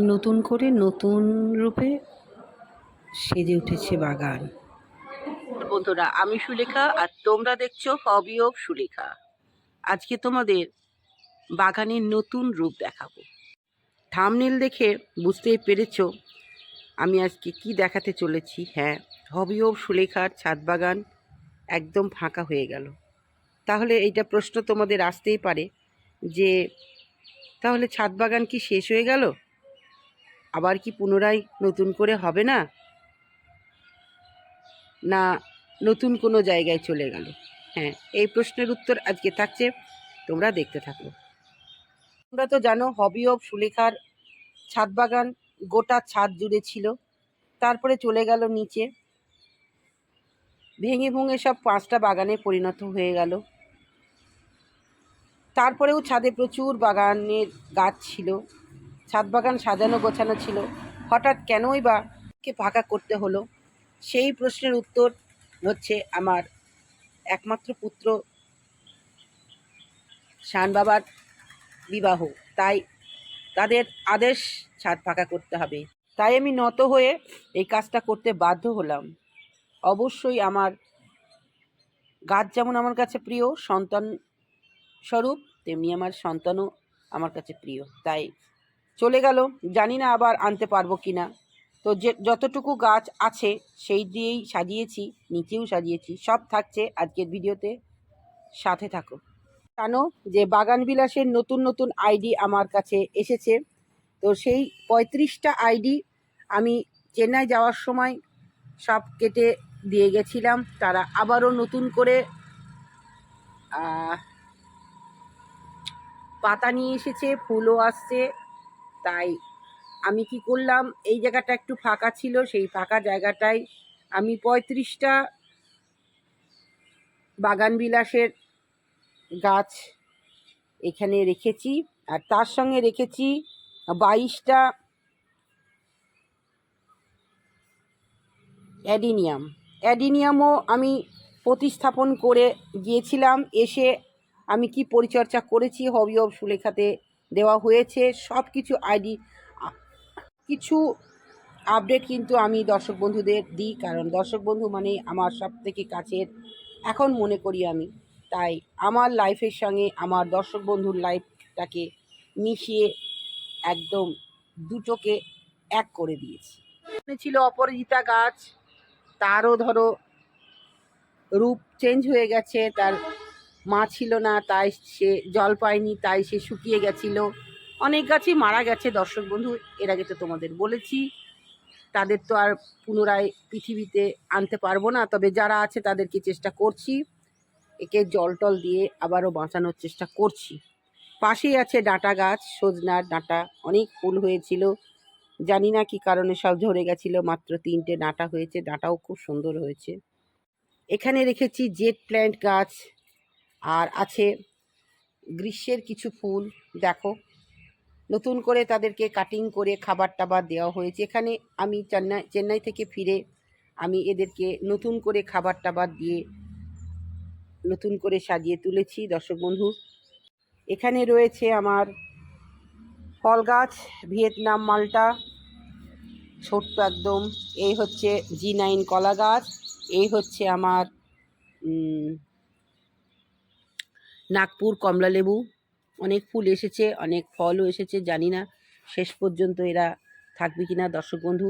নতুন করে নতুন রূপে সেজে উঠেছে বাগান। বন্ধুরা, আমি সুলেখা আর তোমরা দেখছ হবি অফ সুলেখা। আজকে তোমাদের বাগানের নতুন রূপ দেখাবো। থামনেল দেখে বুঝতেই পেরেছ আমি আজকে কি দেখাতে চলেছি। হ্যাঁ হবি অফ সুলেখার ছাদ বাগান একদম ফাঁকা হয়ে গেল। তাহলে এইটা প্রশ্ন তোমাদের আসতেই পারে যে, তাহলে ছাদ বাগান কি শেষ হয়ে গেল? আবার কি পুনরায় নতুন করে হবে না? না, নতুন কোনো জায়গায় চলে গেল? হ্যাঁ এই প্রশ্নের উত্তর আজকে থাকছে, তোমরা দেখতে থাকো। তোমরা তো জানো হবি অফ সুলেখার ছাদ বাগান গোটা ছাদ জুড়ে ছিল, তারপরে চলে গেল নিচে। ভেঙে ভুঙে সব পাঁচটা বাগানে পরিণত হয়ে গেল। তারপরেও ছাদে প্রচুর বাগানের গাছ ছিল। ছাদ বাগান সাজানো গোছানো ছিল। হঠাৎ কেনই বা কে ফাঁকা করতে হলো? সেই প্রশ্নের উত্তর হচ্ছে আমার একমাত্র পুত্র শান বাবার বিবাহ। তাই তাদের আদেশ ছাদ ফাঁকা করতে হবে। তাই আমি নত হয়ে এই কাজটা করতে বাধ্য হলাম। অবশ্যই আমার গাছ যেমন আমার কাছে প্রিয়, সন্তান স্বরূপ, তেমনি আমার সন্তানও আমার কাছে প্রিয়। তাই চলে গেল। জানি না আবার আনতে পারব কি না তো যে, যতটুকু গাছ আছে, সেই দিয়েই সাজিয়েছি, নিচেও সাজিয়েছি। সব থাকছে আজকের ভিডিওতে। সাথে থাকো। জানো যে বাগান বিলাসের নতুন নতুন আইডি আমার কাছে এসেছে। তো সেই পঁয়ত্রিশটা আইডি আমি চেন্নাই যাওয়ার সময় সব কেটে দিয়ে গেছিলাম। তারা আবারও নতুন করে পাতা নিয়ে এসেছে, ফুলও আসছে। তাই আমি কি করলাম? এই জায়গাটা একটু ফাঁকা ছিল, সেই ফাঁকা জায়গাটায় আমি পঁয়ত্রিশটা বাগান বিলাসের গাছ এখানে রেখেছি আর তার সঙ্গে রেখেছি বাইশটা অ্যাডিনিয়াম। অ্যাডিনিয়ামও আমি প্রতিস্থাপন করে গিয়েছিলাম, এসে আমি কি পরিচর্যা করেছি হবি অফ সুলেখাতে দেওয়া হয়েছে। সব কিছু আইডি, কিছু আপডেট কিন্তু আমি দর্শক বন্ধুদের দিই, কারণ দর্শক বন্ধু মানে আমার সব থেকে কাছের, এখন মনে করি আমি। তাই আমার লাইফের সঙ্গে আমার দর্শক বন্ধুর লাইফটাকে মিশিয়ে একদম দুটোকে এক করে দিয়েছি। ছিল অপরাজিতা গাছ, তারও ধরো রূপ চেঞ্জ হয়ে গেছে, তার মা ছিল না, তাই সে জল পায়নি, তাই সে শুকিয়ে গেছিল। অনেক গাছই মারা গেছে, দর্শক বন্ধু, এর আগে তো তোমাদের বলেছি। তাদের তো আর পুনরায় পৃথিবীতে আনতে পারব না, তবে যারা আছে তাদেরকে চেষ্টা করছি। একে জল টল দিয়ে আবারও বাঁচানোর চেষ্টা করছি। পাশেই আছে ডাঁটা গাছ, সজনার ডাঁটা, অনেক ফুল হয়েছিল। জানি না কি কারণে সব ঝরে গেছিল, মাত্র তিনটে ডাঁটা হয়েছে, ডাঁটাও খুব সুন্দর হয়েছে। এখানে রেখেছি জেট প্ল্যান্ট গাছ আর আছে গ্রীষ্মের কিছু ফুল, দেখো। নতুন করে তাদেরকে কাটিং করে খাবার টাবার দেওয়া হয়েছে। এখানে আমি চেন্নাই চেন্নাই থেকে ফিরে আমি এদেরকে নতুন করে খাবার টাবার দিয়ে নতুন করে সাজিয়ে তুলেছি, দর্শক বন্ধু। এখানে রয়েছে আমার ফল গাছ, ভিয়েতনাম মালটা, ছোট্ট একদম। এই হচ্ছে জি নাইন কলা গাছ, এই হচ্ছে আমার নাগপুর কমলা লেবু অনেক ফুল এসেছে, অনেক ফলও এসেছে, জানি না শেষ পর্যন্ত এরা থাকবে কি না দর্শক বন্ধু।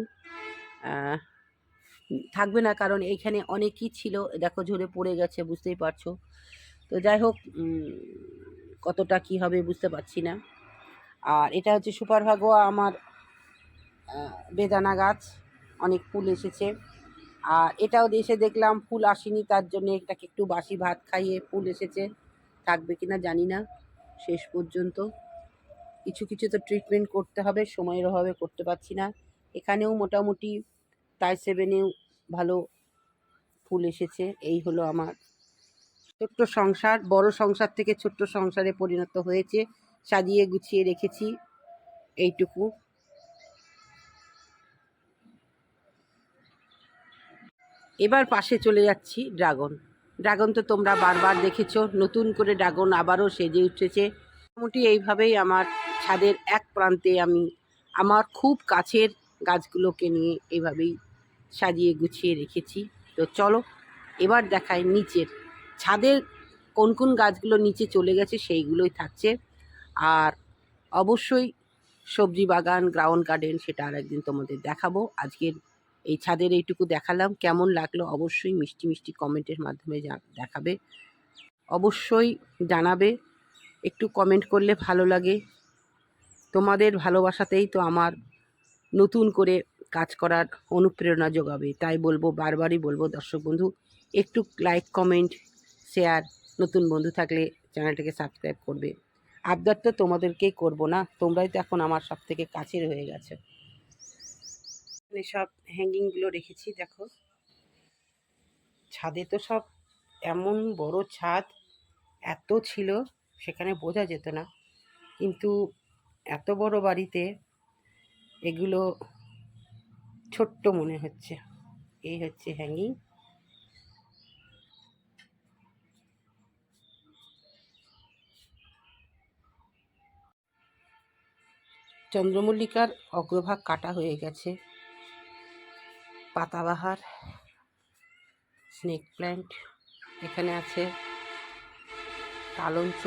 থাকবে না কারণ এইখানে অনেকই ছিল, দেখো ঝরে পড়ে গেছে, বুঝতেই পারছ। তো যাই হোক কতটা কি হবে বুঝতে পারছি না। আর এটা হচ্ছে সুপার ভাগোয়া আমার বেদানা গাছ, অনেক ফুল এসেছে। আর এটাও এসে দেখলাম, ফুল আসেনি, তার জন্য এটাকে একটু বাসি ভাত খাইয়ে ফুল এসেছে। থাকবে কিনা জানি না। শেষ পর্যন্ত কিছু কিছু তো ট্রিটমেন্ট করতে হবে, সময়ের অভাবে করতে পারছি না। এখানেও মোটামুটি তাই সেভেনেও ভালো ফুল এসেছে, এই হলো আমার। ছোট্ট সংসার, বড় সংসার থেকে ছোট্ট সংসারে পরিণত হয়েছে, সাজিয়ে গুছিয়ে রেখেছি, এইটুকু। এবার পাশে চলে যাচ্ছি ড্রাগন। ড্রাগন তো তোমরা বারবার দেখেছ, নতুন করে ড্রাগন আবারও সেজে উঠেছে। মোটামুটি এইভাবেই আমার ছাদের এক প্রান্তে আমি আমার খুব কাছের গাছগুলোকে নিয়ে এইভাবেই সাজিয়ে গুছিয়ে রেখেছি। তো চলো, এবার দেখাই নিচের। ছাদের কোন কোন গাছগুলো নিচে চলে গেছে সেইগুলোই থাকছে। আর অবশ্যই সবজি বাগান, গ্রাউন্ড গার্ডেন সেটা আর একদিন তোমাদের দেখাবো। আজকের এই ছাদের এইটুকু দেখালাম। কেমন লাগল অবশ্যই মিষ্টি মিষ্টি কমেন্টের মাধ্যমে দেখাবে। অবশ্যই জানাবে। একটু কমেন্ট করলে ভালো লাগে। তোমাদের ভালোবাসাতেই তো আমার নতুন করে কাজ করার অনুপ্রেরণা যোগাবে। তাই বলব, বারবারই বলব, দর্শক বন্ধু, একটু লাইক কমেন্ট শেয়ার নতুন বন্ধু থাকলে চ্যানেলটাকে সাবস্ক্রাইব করবে। আবদার তো তোমাদেরকেই করব না। তোমরাই তো এখন আমার সব থেকে কাছের হয়ে গেছে। এখানে সব হ্যাঙ্গিংগুলো রেখেছি, দেখো। ছাদে তো সব এমন বড় ছাদ, এত ছিল, সেখানে বোঝা যেত না। কিন্তু এত বড় বাড়িতে এগুলো ছোট্ট মনে হচ্ছে। এই হচ্ছে হ্যাঙ্গিং চন্দ্রমল্লিকার অগ্রভাগ কাটা হয়ে গেছে। পাতাবাহার স্নেক প্ল্যান্ট এখানে আছে কালঞ্চ,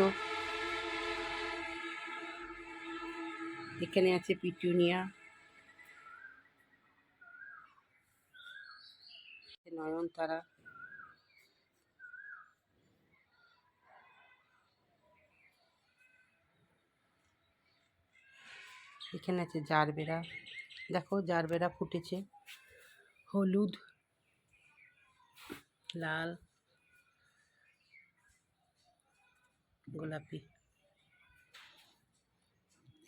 এখানে আছে পিটুনিয়া নয়নতারা, এখানে আছে জারবেরা, দেখো জারবেরা ফুটেছে। হলুদ লাল গোলাপি।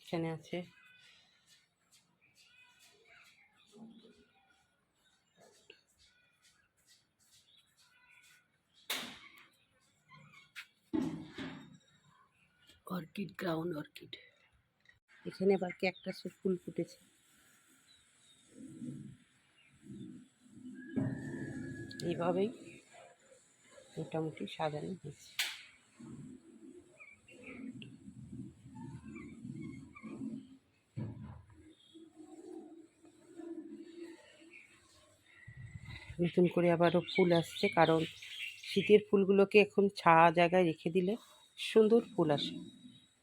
এখানে আছে অর্কিড গ্রাউন্ড অর্কিড। এখানে আবার ক্যাকটাসের ফুল ফুটেছে। এইভাবেই মোটামুটি সাজানো হয়েছে। নতুন করে আবারও ফুল আসছে, কারণ শীতের ফুলগুলোকে এখন ছায়া জায়গায় রেখে দিলে সুন্দর ফুল আসে।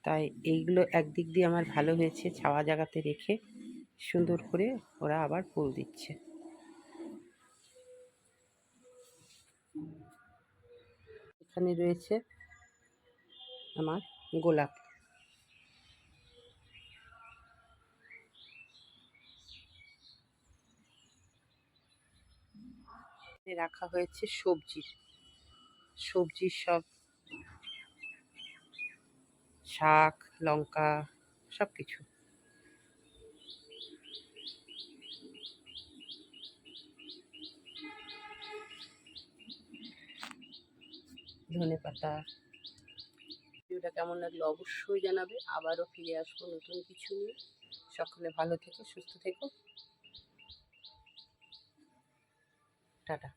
তাই এইগুলো একদিক দিয়ে আমার ভালো হয়েছে ছাওয়া জায়গাতে রেখে সুন্দর করে ওরা আবার ফুল দিচ্ছে। এখানে রয়েছে আমার গোলাপ। রাখা হয়েছে সবজির। সবজির সব শাক লঙ্কা সব কিছু ধনে পাতা। ভিডিওটা কেমন লাগল অবশ্যই জানাবে। আবারও ফিরে আসব নতুন কিছু নিয়ে। সকলে ভালো থেকো, সুস্থ থেকো। টাটা।